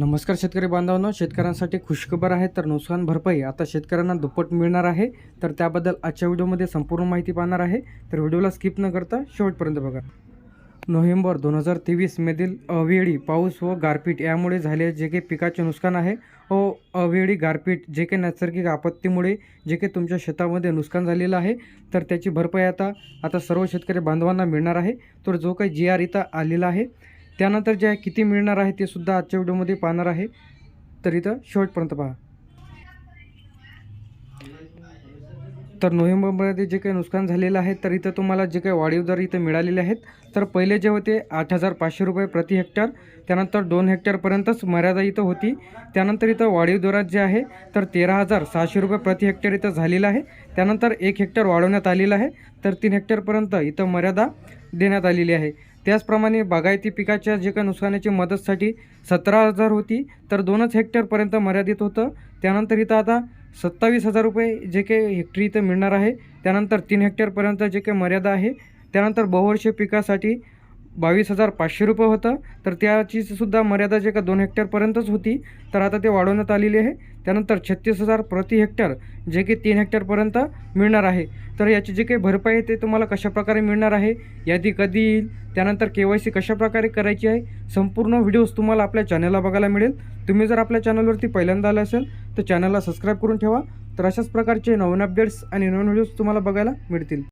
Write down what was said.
नमस्कार शेतकरी बांधवांनो शेतकऱ्यांसाठी खुशखबर आहे तर नुकसान भरपाई आता शेतकऱ्यांना दुप्पट मिळणार आहे. तर त्याबद्दल आजच्या व्हिडिओमध्ये संपूर्ण माहिती पाहणार आहे. तर व्हिडिओला स्किप न करता शेवटपर्यंत बघा. नोव्हेंबर दोन हजार तेवीसमधील अवेळी पाऊस व गारपीट यामुळे झाले जे काही पिकाचे नुकसान आहे व अवेळी गारपीट जे काही नैसर्गिक आपत्तीमुळे जे काही तुमच्या शेतामध्ये नुकसान झालेलं आहे. तर त्याची भरपाई आता आता सर्व शेतकरी बांधवांना मिळणार आहे. तर जो काही जी आर इथं आलेला आहे त्यानंतर जे आहे किती मिळणार आहे ते सुद्धा आजच्या व्हिडिओमध्ये पाहणार आहे. तर इथं शेवटपर्यंत पहा. तर नोव्हेंबरमध्ये जे काही नुकसान झालेलं आहे तर इथं तुम्हाला जे काही वाढीव दर इथं मिळालेले आहेत तर पहिले जे होते आठ हजार पाचशे रुपये प्रति हेक्टर त्यानंतर दोन हेक्टरपर्यंतच मर्यादा इथं होती. त्यानंतर इथं वाढीव दरात जे आहे तर तेरा हजार सहाशे रुपये प्रति हेक्टर इथं झालेलं आहे. त्यानंतर एक हेक्टर वाढवण्यात आलेलं आहे तर तीन हेक्टरपर्यंत इथं मर्यादा देण्यात आलेली आहे. त्याचप्रमाणे बागायती पिकाच्या जे काही नुकसानाची मदतसाठी सतरा हजार होती तर दोनच हेक्टरपर्यंत मर्यादित होतं. त्यानंतर इथं आता सत्तावीस हजार रुपये जे काही हेक्टरी इथं मिळणार आहे. त्यानंतर तीन हेक्टरपर्यंत जे काही मर्यादा आहे. त्यानंतर बहुवर्षीय पिकासाठी बावीस हजार पाचशे रुपये होतं. तर त्याची सुद्धा मर्यादा जे का दोन हेक्टरपर्यंतच होती. तर आता ते वाढवण्यात आलेली आहे. त्यानंतर छत्तीस हजार प्रति हेक्टर जे की तीन हेक्टरपर्यंत मिळणार आहे. तर याची जी काही भरपाई आहे ते तुम्हाला कशाप्रकारे मिळणार आहे? यादी कधी येईल? त्यानंतर के वाय सी कशाप्रकारे करायची आहे? संपूर्ण व्हिडिओज तुम्हाला आपल्या चॅनलला बघायला मिळेल. तुम्ही जर आपल्या चॅनलवरती पहिल्यांदा आले असेल तर चॅनलला सबस्क्राईब करून ठेवा. तर अशाच प्रकारचे नवीन अपडेट्स आणि नवीन व्हिडिओज तुम्हाला बघायला मिळतील.